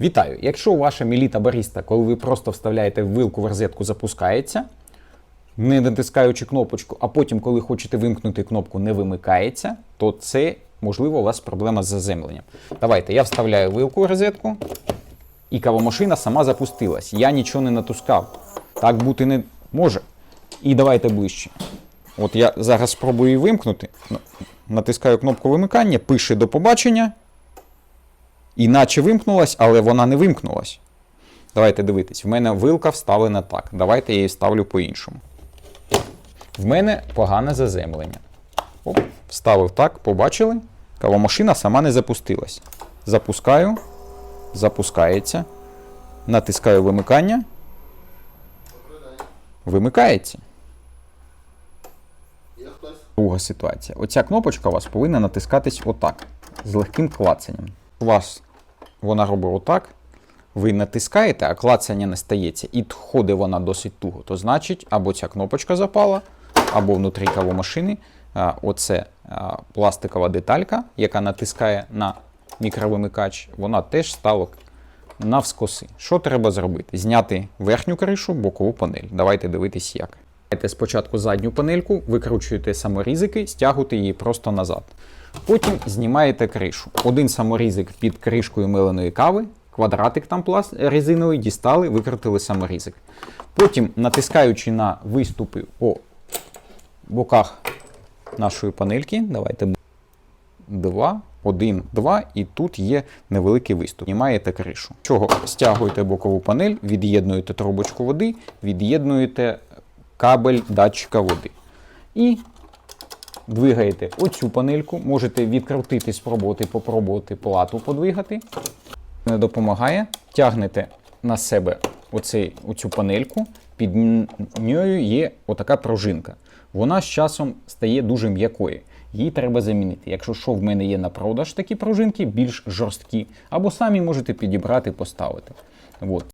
Вітаю! Якщо ваша міліта баріста, коли ви просто вставляєте вилку в розетку, запускається, не натискаючи кнопочку, а потім, коли хочете вимкнути кнопку, не вимикається, то це, можливо, у вас проблема з заземленням. Давайте, я вставляю вилку в розетку, і кавомашина сама запустилась. Я нічого не натискав. Так бути не може. І давайте ближче. От я зараз спробую вимкнути. Ну, Натискаю кнопку вимикання, пише до побачення. Іначе вимкнулась, але вона не вимкнулась. Давайте дивитись. В мене вилка вставлена так. Давайте я її ставлю по-іншому. В мене погане заземлення. Оп, вставив так, побачили. Кавомашина сама не запустилась. Запускаю. Запускається. Натискаю вимикання. Вимикається. Друга ситуація. Оця кнопочка у вас повинна натискатись отак, з легким клацанням. У вас вона робить отак. Ви натискаєте, а клацання не стається, і ходить вона досить туго. То значить, або ця кнопочка запала, або внутрі кавомашини оце пластикова деталька, яка натискає на мікровимикач, вона теж стала навскоси. Що треба зробити? Зняти верхню кришу, бокову панель. Давайте дивитись як. Берете спочатку задню панельку, викручуєте саморізики, стягуєте її просто назад. Потім знімаєте кришу. Один саморізик під кришкою миленої кави, квадратик там пласт резиновий, дістали, викрутили саморізик. Потім, натискаючи на виступи по боках нашої панельки, давайте два, один, два, і тут є невеликий виступ. Знімаєте кришу. Чого стягуєте бокову панель, від'єднуєте трубочку води, від'єднуєте кабель датчика води. І двигаєте оцю панельку, можете відкрутити, спробувати, попробувати плату подвигати. Не допомагає. Тягнете на себе оцей, оцю панельку, під нею є отака пружинка. Вона з часом стає дуже м'якою. Її треба замінити. Якщо що в мене є на продаж такі пружинки, більш жорсткі, або самі можете підібрати, поставити. От.